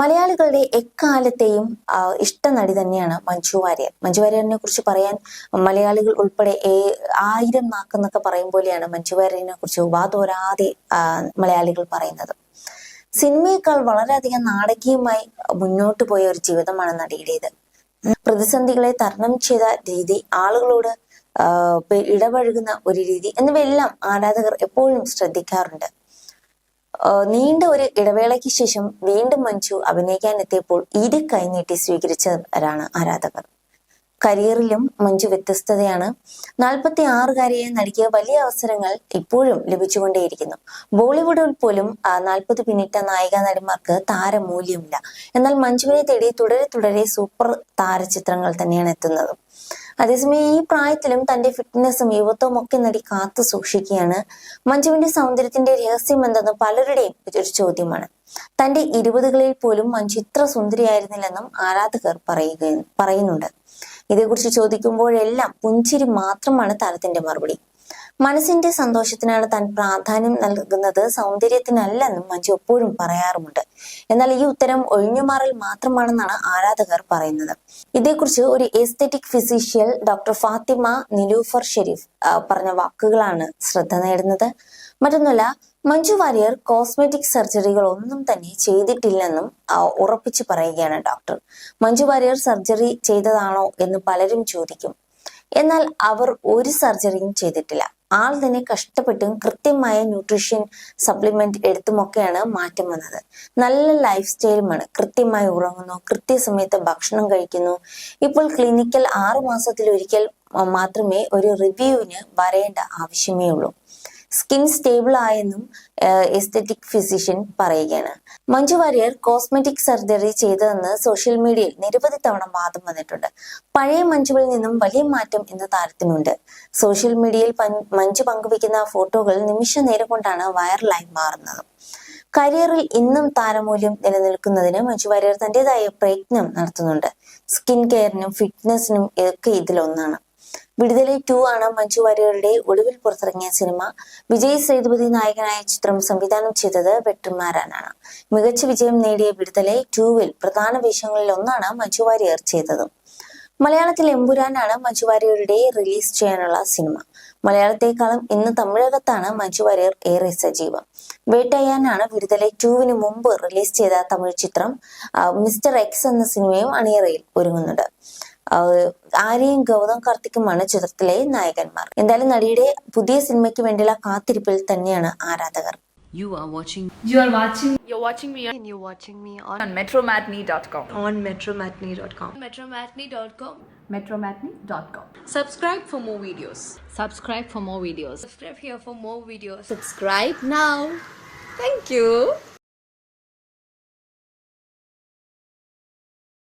മലയാളികളുടെ എക്കാലത്തെയും ഇഷ്ട നടി തന്നെയാണ് മഞ്ജു വാര്യർ. മഞ്ജു വാര്യറിനെ കുറിച്ച് പറയാൻ മലയാളികൾ ഉൾപ്പെടെ ആയിരം നാക്കെന്നൊക്കെ പറയും പോലെയാണ് മഞ്ജു വാര്യറിനെ കുറിച്ച് വാതോരാതെ മലയാളികൾ പറയുന്നത്. സിനിമയേക്കാൾ വളരെയധികം നാടകീയമായി മുന്നോട്ട് പോയ ഒരു ജീവിതമാണ് നടിയുടേത്. പ്രതിസന്ധികളെ തരണം ചെയ്ത രീതി ആളുകളോട് ഇടപഴകുന്ന ഒരു രീതി എന്നിവയെല്ലാം ആരാധകർ എപ്പോഴും ശ്രദ്ധിക്കാറുണ്ട്. നീണ്ട ഒരു ഇടവേളയ്ക്ക് ശേഷം വീണ്ടും മഞ്ജു അഭിനയിക്കാൻ എത്തിയപ്പോൾ ഇരു കൈനീട്ടി സ്വീകരിച്ചവരാണ് ആരാധകർ. കരിയറിലും മഞ്ജു വ്യത്യസ്തതയാണ്. നാൽപ്പത്തി ആറുകാരിയെ നൽകിയ വലിയ അവസരങ്ങൾ ഇപ്പോഴും ലഭിച്ചുകൊണ്ടേയിരിക്കുന്നു. ബോളിവുഡിൽ പോലും നാൽപ്പത് പിന്നിട്ട നായിക നടിമാർക്ക് താരമൂല്യമില്ല. എന്നാൽ മഞ്ജുവിനെ തേടി തുടരെ തുടരെ സൂപ്പർ താര ചിത്രങ്ങൾ തന്നെയാണ് എത്തുന്നത്. അതേസമയം ഈ പ്രായത്തിലും തന്റെ ഫിറ്റ്നസ്സും യുവത്വവും ഒക്കെ നടി കാത്തു സൂക്ഷിക്കുകയാണ്. മഞ്ജുവിന്റെ സൗന്ദര്യത്തിന്റെ രഹസ്യം എന്തെന്ന് പലരുടെയും ഒരു ചോദ്യമാണ്. തന്റെ ഇരുപതുകളിൽ പോലും മഞ്ജു ഇത്ര സുന്ദരിയായിരുന്നില്ലെന്നും ആരാധകർ പറയുക പറയുന്നുണ്ട്. ഇതേക്കുറിച്ച് ചോദിക്കുമ്പോഴെല്ലാം പുഞ്ചിരി മാത്രമാണ് താരത്തിന്റെ മറുപടി. മനസ്സിന്റെ സന്തോഷത്തിനാണ് താൻ പ്രാധാന്യം നൽകുന്നത് സൗന്ദര്യത്തിനല്ലെന്നും മഞ്ജു എപ്പോഴും പറയാറുമുണ്ട്. എന്നാൽ ഈ ഉത്തരം ഒഴിഞ്ഞുമാറൽ മാത്രമാണെന്നാണ് ആരാധകർ പറയുന്നത്. ഇതേക്കുറിച്ച് ഒരു aesthetic physician doctor Fathima Nilufar Sherif പറഞ്ഞ വാക്കുകളാണ് ശ്രദ്ധ നേടുന്നത്. മറ്റൊന്നുമല്ല മഞ്ജു വാര്യർ കോസ്മെറ്റിക് സർജറികൾ ഒന്നും തന്നെ ചെയ്തിട്ടില്ലെന്നും ഉറപ്പിച്ചു പറയുകയാണ് ഡോക്ടർ മഞ്ജു വാര്യർ സർജറി ചെയ്തതാണോ എന്ന് പലരും ചോദിക്കും. എന്നാൽ അവർ ഒരു സർജറിയും ചെയ്തിട്ടില്ല. ആൾ തന്നെ കഷ്ടപ്പെട്ടും കൃത്യമായ ന്യൂട്രീഷൻ സപ്ലിമെന്റ് എടുത്തുമൊക്കെയാണ് മാറ്റം വന്നത്. നല്ല ലൈഫ് സ്റ്റൈലുമാണ് കൃത്യമായി ഉറങ്ങുന്നു കൃത്യസമയത്ത് ഭക്ഷണം കഴിക്കുന്നു. ഇപ്പോൾ ക്ലിനിക്കൽ ആറു മാസത്തിൽ ഒരിക്കൽ മാത്രമേ ഒരു റിവ്യൂവിന് വരേണ്ട ആവശ്യമേ ഉള്ളൂ. സ്കിൻ സ്റ്റേബിൾ ആയെന്നും എസ്തെറ്റിക് ഫിസിഷ്യൻ പറയുകയാണ്. മഞ്ജു വാര്യർ കോസ്മെറ്റിക് സർജറി ചെയ്തതെന്ന് സോഷ്യൽ മീഡിയയിൽ നിരവധി തവണ വാദം വന്നിട്ടുണ്ട്. പഴയ മഞ്ജുവിൽ നിന്നും വലിയ മാറ്റം ഇന്ന് താരത്തിനുണ്ട്. സോഷ്യൽ മീഡിയയിൽ മഞ്ജു പങ്കുവയ്ക്കുന്ന ഫോട്ടോകൾ നിമിഷ നേരം കൊണ്ടാണ് വൈറലായി മാറുന്നത്. കരിയറിൽ ഇന്നും താരമൂല്യം നിലനിൽക്കുന്നതിന് മഞ്ജു വാര്യർ തന്റേതായ പ്രയത്നം നടത്തുന്നുണ്ട്. സ്കിൻ കെയറിനും ഫിറ്റ്നസിനും ഒക്കെ ഇതിലൊന്നാണ്. വിടുതലെ ടു ആണ് മഞ്ജു വാര്യരുടെ ഒടുവിൽ പുറത്തിറങ്ങിയ സിനിമ. വിജയ് സേതുപതി നായകനായ ചിത്രം സംവിധാനം ചെയ്തത് വെട്ടുമാരാനാണ് മികച്ച വിജയം നേടിയ വിടുതലെ ടുവിൽ പ്രധാന വേഷങ്ങളിൽ ഒന്നാണ് മഞ്ജു വാര്യർ ചെയ്തത്. മലയാളത്തിൽ എമ്പുരാനാണ് മഞ്ജു വാര്യരുടെ റിലീസ് ചെയ്യാനുള്ള സിനിമ. മലയാളത്തെക്കാളും ഇന്ന് തമിഴകത്താണ് മഞ്ജു വാര്യർ ഏറെ സജീവം. വേട്ടയ്യാനാണ് വിടുതലെ ടുവിന് മുമ്പ് റിലീസ് ചെയ്ത തമിഴ് ചിത്രം മിസ്റ്റർ എക്സ് എന്ന സിനിമയും അണിയറയിൽ ഒരുങ്ങുന്നുണ്ട് ആര്യയും ഗൗതം കാർത്തിക്കുമാണ് ചിത്രത്തിലെ നായകന്മാർ എന്തായാലും നടിയുടെ പുതിയ സിനിമയ്ക്ക് വേണ്ടിയുള്ള കാത്തിരിപ്പിൽ തന്നെയാണ് ആരാധകർ You are watching You are watching You're watching me and you're watching me on, on metromatney.com. on metromatney.com. metromatney.com. Metromatney.com. subscribe for more videos. Subscribe for more videos. Subscribe here for more videos. Subscribe now. Thank you.